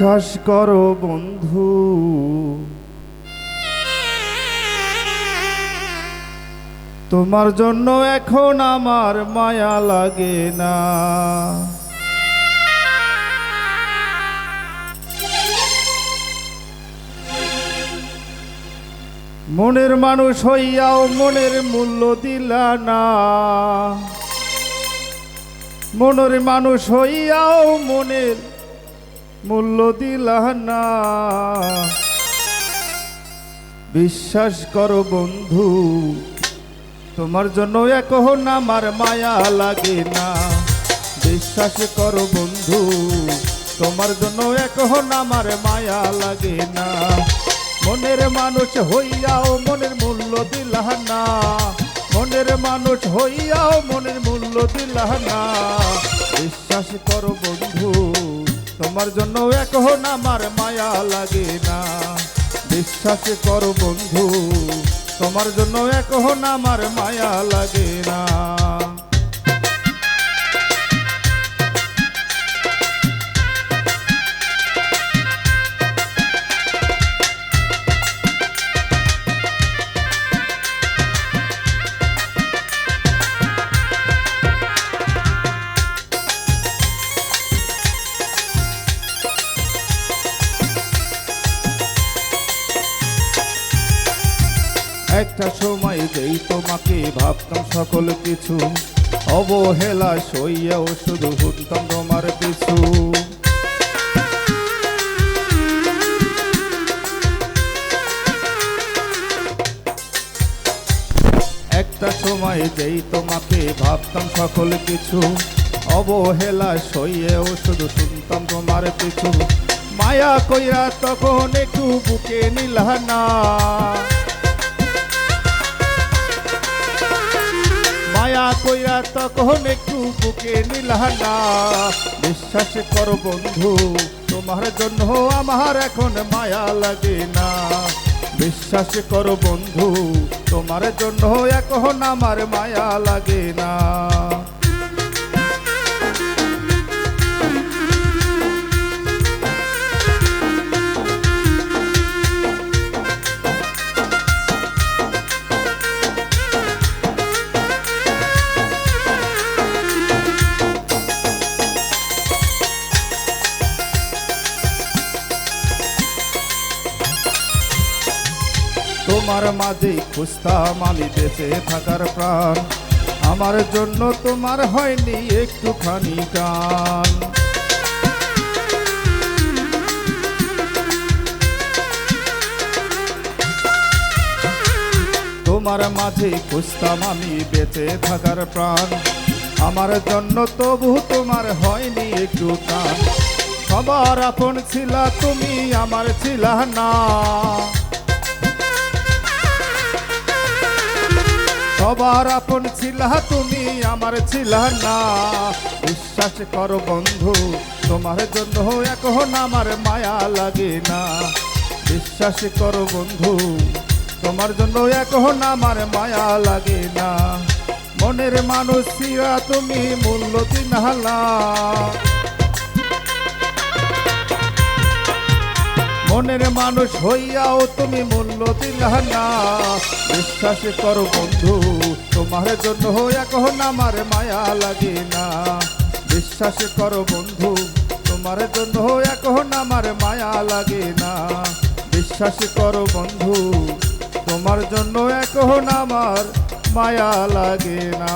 বিশ্বাস করো বন্ধু। তোমার জন্য এখন আমার মায়া লাগে না। মনের মানুষ হইয়াও মনের মূল্য দিলা না। মনের মানুষ হইয়াও মনের মূল্য দিলা না। বিশ্বাস করো বন্ধু, তোমার জন্য এখন আমার মায়া লাগে না। বিশ্বাস করো বন্ধু, তোমার জন্য এখন আমার মায়া লাগে না। মনের মানুষ হইয়াও মনের মূল্য দিলা না। মনের মানুষ হইয়াও মনের মূল্য দিলা না। বিশ্বাস করো বন্ধু তোমার জন্য এখন আমার মায়া লাগে না। বিশ্বাস করো বন্ধু, তোমার জন্য এখন আমার মায়া লাগে না। একটা সময় দেই তোমাকে ভাবতাম সকল কিছু অবহেলা সইয়াও শুধু শুনতাম তোমার কিছু একটা সময় যেই তোমাকে ভাবতাম সকল কিছু অবহেলা সইয়েও শুধু শুনতাম তোমার কিছু মায়া কইরা তখন একটু বুকে নিলা কইরা তখন একটু বুকে নিলানা বিশ্বাস করো বন্ধু, তোমার জন্য আমার এখন মায়া লাগে না। বিশ্বাস করো বন্ধু, তোমার জন্য এখন আমার মায়া লাগে না। তোমার মাঝে খুঁজতাম আমি বেঁচে থাকার প্রাণ। আমার জন্য তোমার হয়নি একটুখানি গান। তোমার মাঝে খুঁজতাম আমি বেঁচে থাকার প্রাণ। আমার জন্য তবু তোমার হয়নি একটু টান সবার আপন ছিলা, তুমি আমার ছিলা না। সবার আপন ছিলা তুমি, আমার ছিলা না। বিশ্বাস করো বন্ধু, তোমার জন্য এখন আমার মায়া লাগে না। বিশ্বাস করো বন্ধু, তোমার জন্য এখন আমার মায়া লাগে না। মনের মানুষ ছিলা তুমি মূল্য দিনালা মনের মানুষ হইয়াও তুমি মূল্য দিলা না। বিশ্বাস করো বন্ধু, তোমার জন্য এখন আমার মায়া লাগে না বিশ্বাস করো বন্ধু, তোমার জন্য এখন আমার মায়া লাগে না বিশ্বাস করো বন্ধু, তোমার জন্য এখন আমার মায়া লাগে না